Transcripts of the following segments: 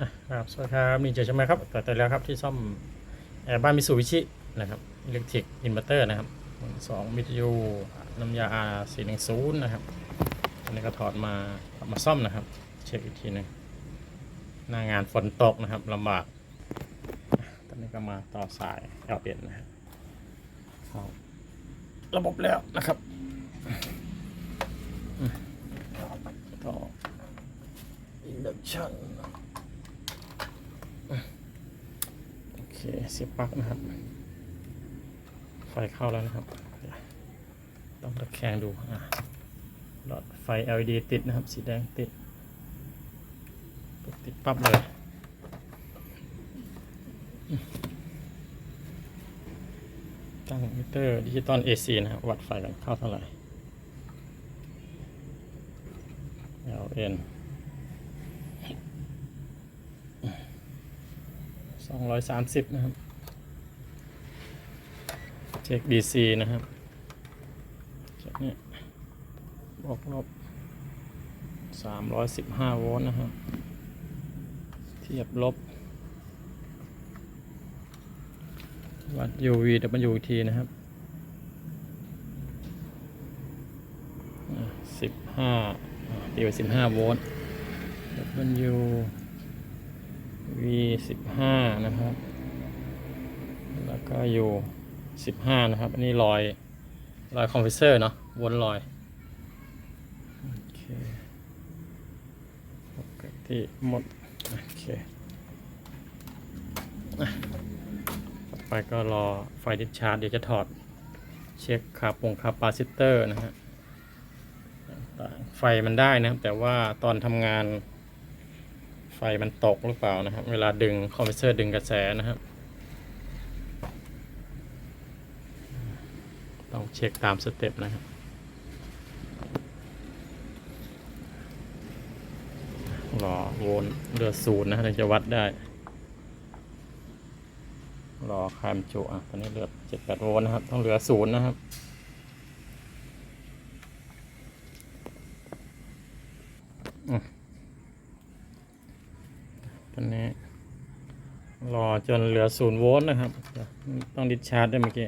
ครับสวัสดีครับนี่เจอใช่ไหมครับต่อไปแล้วครับที่ซ่อมแอร์บ้านมิสูบิชินะครับอิเล็กทริกอินเวอร์เตอร์นะครับสองวิทยุน้ำยา R 4 1 0นะครับอันนี้ก็ถอดมาเอามาซ่อมนะครับ เช็คอีกทีหนึ่งหน้างานฝนตกนะครับลำบากตอนนี้ก็มาต่อสายเอาเปลี่ยนนะครับเข้าระบบแล้วนะครับต่อ induction โอเค เสียบปลั๊กนะครับ ไฟเข้าแล้วนะครับ ต้องตะแคงดูอะหลอดไฟ LED ติดนะครับ สีแดงติดปุ๊บติดปั๊บเลยตั้งมิเตอร์ดิจิตอล AC นะครับวัดไฟกันเข้าเท่าไหร่ LN สองร้อยสามสิบนะครับ เช็ค DC นะครับเช็คเนี่ยบวกลบสามร้อยสิบห้าโวลต์นะครับ เทียบลบ วัด UV W อีกทีนะครับสิบห้าตีไปสิบห้าโวลต์ W V สิบห้านะครับ แล้วก็อยู่สิบห้านะครับ อันนี้รอยรอยคอมเพรสเซอร์เนาะวนรอย โอเคปกติหมด โอเคต่อไปก็รอไฟดิชาร์จเดี๋ยวจะถอด เช็คคาปงคาปาซิเตอร์นะฮะไฟมันได้นะครับแต่ว่าตอนทำงาน ไฟมันตกหรือเปล่านะครับ เวลาดึงคอมเพรสเซอร์ดึงกระแสนะครับ ต้องเช็คตามสเต็ปนะครับ รอโวลต์เรือศูนย์นะถึงจะวัดได้ รอคามจุอะตอนนี้เหลือเจ็ดแปดโวลต์นะครับ ต้องเหลือศูนย์นะครับ อืม ตอนนี้รอจนเหลือศูนย์โวลต์นะครับ ต้องดิชาร์จได้วยเมื่อกี้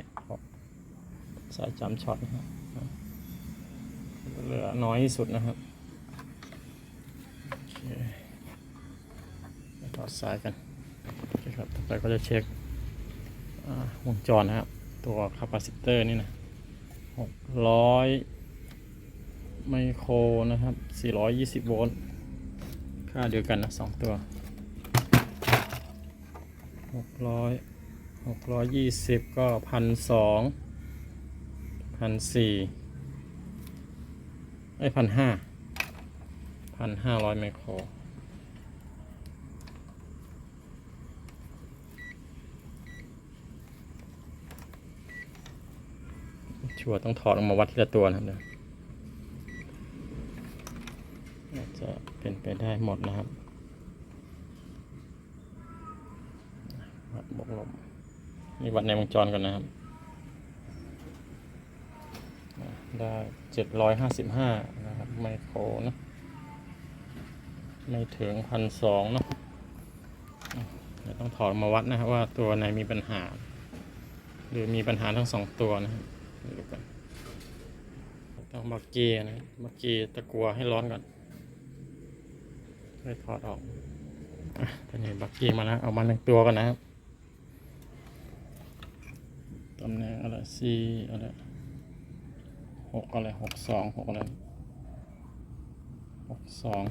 สายจำช็อตนะครับเหลือน้อยที่สุดนะครับโอเคไปถอดสายกันครับต่อไปก็จะเช็ควงจรนะครับ ตัวคาปาซิเตอร์นี่นะหกร้อยไมโครนะครับสี่ร้อยยี่สิบโวลต์ ค่าเดียวกันนะสองตัว หกร้อยหกร้อยยี่สิบก็พันสองพันสี่ไอ้พันห้าพันห้าร้อยไมโครชัวต้องถอดออกมาวัดทีละตัวนะครับเนี่ยอาจจะเป็นไปได้หมดนะครับ วัดบวกลบ นี่วัดในวงจรก่อนนะครับ ได้เจ็ดร้อยห้าสิบห้านะครับ ไมโครนะไม่ถึงพันสองเนาะเดี๋ยวต้องถอดมาวัดนะครับว่าตัวไหนมีปัญหา หรือมีปัญหาทั้งสองตัวนะครับดูกันต้องบักเกียนะบักเกียตะกัวให้ร้อนก่อนค่อยถอดออกอะตอนนี้บักเกียมาแล้วเอามาหนึ่งตัวก่อนนะครับ ตำแหน่งอะไรสี่อะไรหกอะไรหกสองหกอะไรหกสอง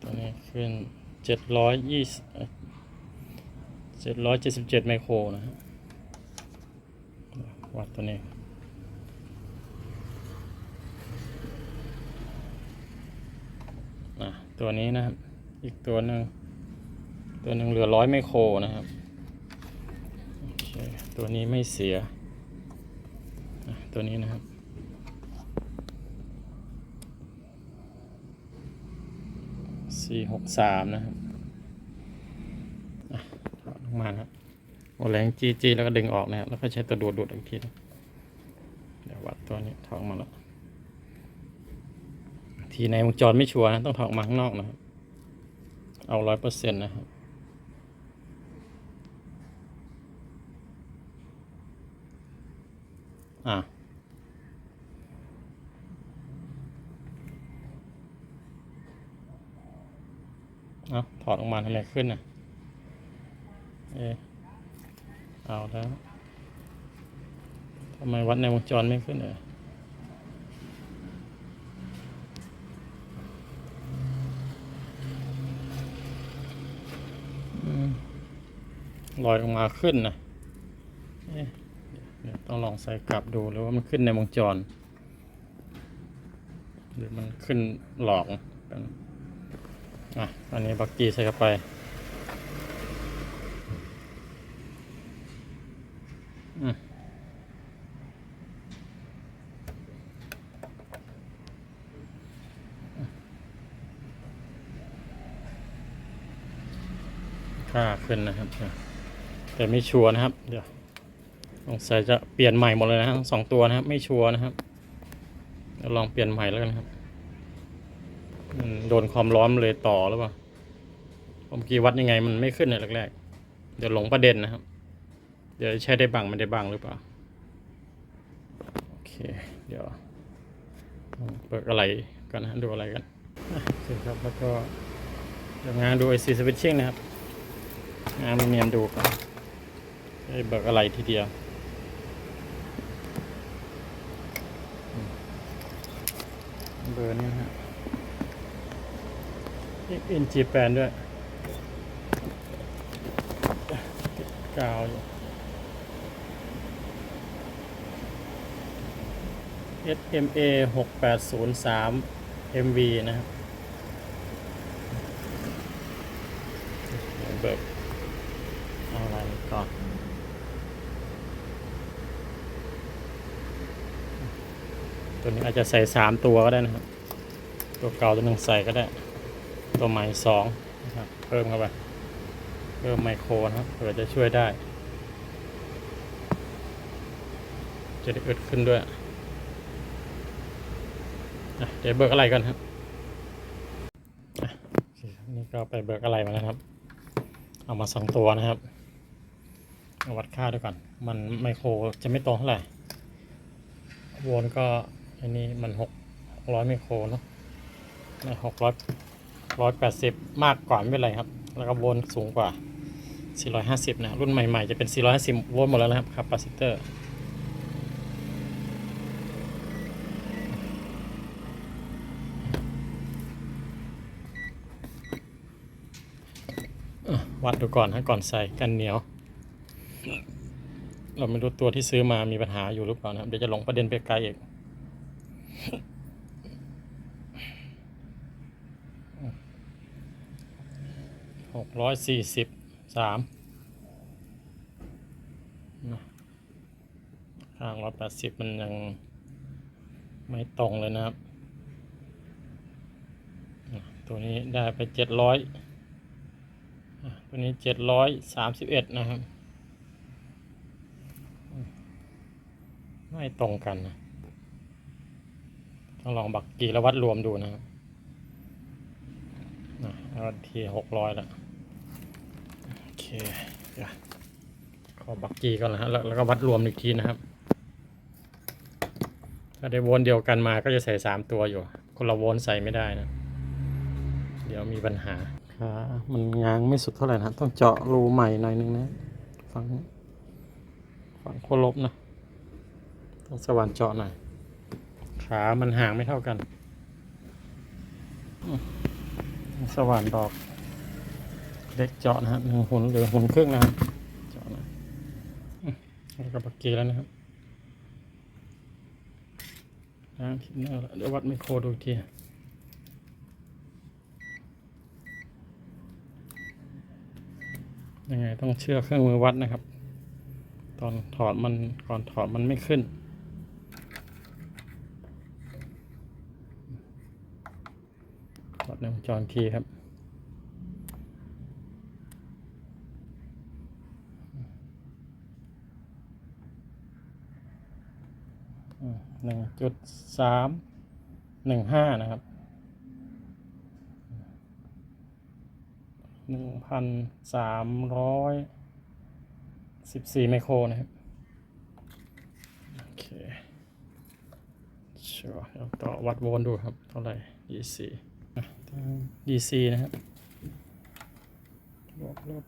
ตัวนี้ขึ้นเจ็ดร้อยยี่สิบ เจ็ดร้อยเจ็ดสิบเจ็ดไมโครนะฮะวัดตัวนี้อะตัวนี้นะครับ อีกตัวหนึ่งตัวหนึ่งเหลือร้อยไมโครนะครับ ตัวนี้ไม่เสีย ตัวนี้นะครับ สี่หกสามนะครับ มานะครับโอแรงจีจีแล้วก็ดึงออกนะครับแล้วก็ใช้ตัวดูดดูดอีกทีนึงเดี๋ยววัดตัวนี้ถอดออกมาแล้ว ทีในวงจรไม่ชัวร์นะต้องถอดออกมาข้างนอกนะครับเอาร้อยเปอร์เซ็นต์นะครับอะเอาถอดออกมาทำไมขึ้นน่ะ เอะเอาแล้วทำไมวัดในวงจรไม่ขึ้นเอ่ยอืมลอยออกมาขึ้นนะเอ๊ะเดี๋ยวต้องลองใส่กลับดูหรือว่ามันขึ้นในวงจร หรือมันขึ้นหลอกกันอะอันนี้บักกี้ใส่เข้าไป อืม ค่าขึ้นนะครับ แต่ไม่ชัวร์นะครับ เดี๋ยวสงสัยจะเปลี่ยนใหม่หมดเลยนะทั้งสองตัวนะครับ ไม่ชัวร์นะครับลองเปลี่ยนใหม่แล้วกันครับโดนความร้อนเลยต่อหรือเปล่าเมื่อกี้วัดยังไงมันไม่ขึ้นในแรกๆเดี๋ยวหลงประเด็นนะครับ เดี๋ยวใช้ได้บังไม่ได้บังหรือเปล่า โอเค เดี๋ยวเปิดอะไรกันนะดูอะไรกันอะโอเครับแล้วก็เดี๋ยวงานดูไอซีสวิตชิ่งนะครับ งานเนียนดูก่อนไอ้เบิกอะไรทีเดียวเบอร์นี้นะฮะอ็นจีแปนด้วยกาวอยู่ SMA หกแปดศูนย์สาม MV นะครับเบิกอะไรก่อน ตัวนี้อาจจะใส่สามตัวก็ได้นะครับ ตัวเก่าตัวหนึ่งใส่ก็ได้ ตัวใหม่สองนะครับ เพิ่มเข้าไป เพิ่มไมโครนะครับเผื่อจะช่วยได้ จะได้อึดขึ้นด้วย เดี๋ยวเบิกอะไรก่อเครับนี่ก็ไปเบิกอะไรมาแล้วครับ เอามาสองตัวนะครับเอาวัดค่าด้วยก่อน มันไมโครจะไม่ตรงเท่าไหร่โวลต์ก็อันนี้มันหกร้อยไมโครเนาะหกร้อยร้อยแปดสิบมากกว่าไม่เป็นไรครับ แล้วก็โวลต์สูงกว่า 450 นะ รุ่นใหม่ ๆ จะเป็น 450 โวลต์หมดแล้วนะครับคาปาซิเตอร์ วัดดูก่อนนะก่อนใส่กันเหนียว เราไม่รู้ตัวที่ซื้อมามีปัญหาอยู่หรือเปล่านะเดี๋ยวจะหลงประเด็นไปไกลอีกหกร้อยสี่สิบสามข้างร้อยแปดสิบมันยังไม่ตรงเลยนะครับ ตัวนี้ได้ไปเจ็ดร้อย ตัวนี้เจ็ดร้อยสามสิบเอ็ดนะครับ ไม่ตรงกันนะ ต้องลองบักกี่แล้ววัดรวมดูนะครับอะแล้วทีหกร้อยแล้วโอเคเดี๋ยวขอบักกีก่อนนะฮะแล้วแล้วก็วัดรวมอีกทีนะครับ ถ้าได้วลต์เดียวกันมาก็จะใส่สามตัวอยู่ คนละวลต์ใส่ไม่ได้นะ เดี๋ยวมีปัญหา ขามันง้างไม่สุดเท่าไหร่นะต้องเจาะรูใหม่หน่อยนึงนะฝั่งฝั่งขั้วลบนะต้องสว่านเจาะหน่อยขามันห่างไม่เท่ากันสว่านดอกเล็กเจาะนะครับหนึ่งหุ่นหรือหุ่นครึ่งนะเจาะนะแล้วก็ปักกีแล้วนะครับนะทีหน้าละเดี๋ยววัดไมโครดูอีกที ยังไงต้องเชื่อเครื่องมือวัดนะครับ ตอนถอดมันก่อนถอดมันไม่ขึ้น ถอดในวงจรทีครับหนึ่งจุดสามหนึ่งห้านะครับ หนึ่งพันสามร้อยสิบสี่ไมโครนะครับ โอเคชัวร์แล้วต่อวัดโวลต์ดูครับ เท่าไหร่ DC อะ DC นะครับบวกลบ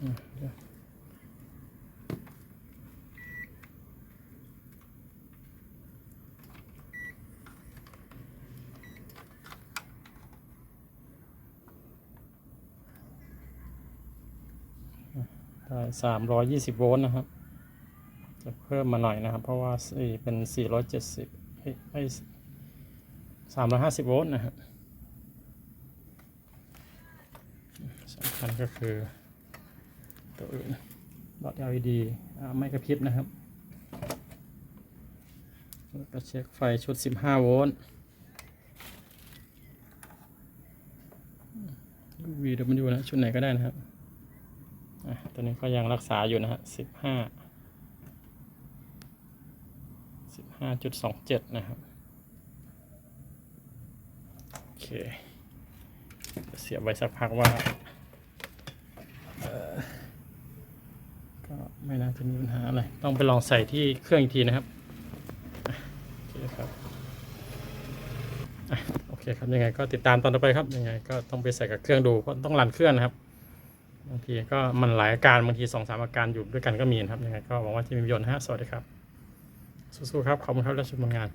อืมเดี๋ยวได้ สามร้อยยี่สิบโวลต์นะครับ จะเพิ่มมาหน่อยนะครับ เพราะว่าสี่เป็นสี่ร้อยเจ็ดสิบไอ้สามร้อยห้าสิบโวลต์นะครับสำคัญก็คือตัวอื่นหลอด LED ไม่กระพริบนะครับแล้วก็เช็คไฟชุด 15 โวลต์ VW นะ ชุดไหนก็ได้นะครับ ตัวนี้ก็ยังรักษาอยู่นะฮะ15สิบห้าจุดสองเจ็ดนะครับ โอเคจะเสียบไว้สักพักว่าก็ไม่น่าจะมีปัญหาอะไร ต้องไปลองใส่ที่เครื่องอีกทีนะครับ โอเคครับโอเคครับยังไงก็ติดตามตอนต่อไปครับยังไงก็ต้องไปใส่กับเครื่องดูเพราะต้องรันเครื่องนะครับ ทีก็มันหลายอาการบางทีสองสามอาการอยู่ด้วยกันก็มีนะครับยังไงก็หวังว่าทีมีประโยชน์นฮะสวัสดีครับสู้ๆครับขอบคุณครับและชมผลงาน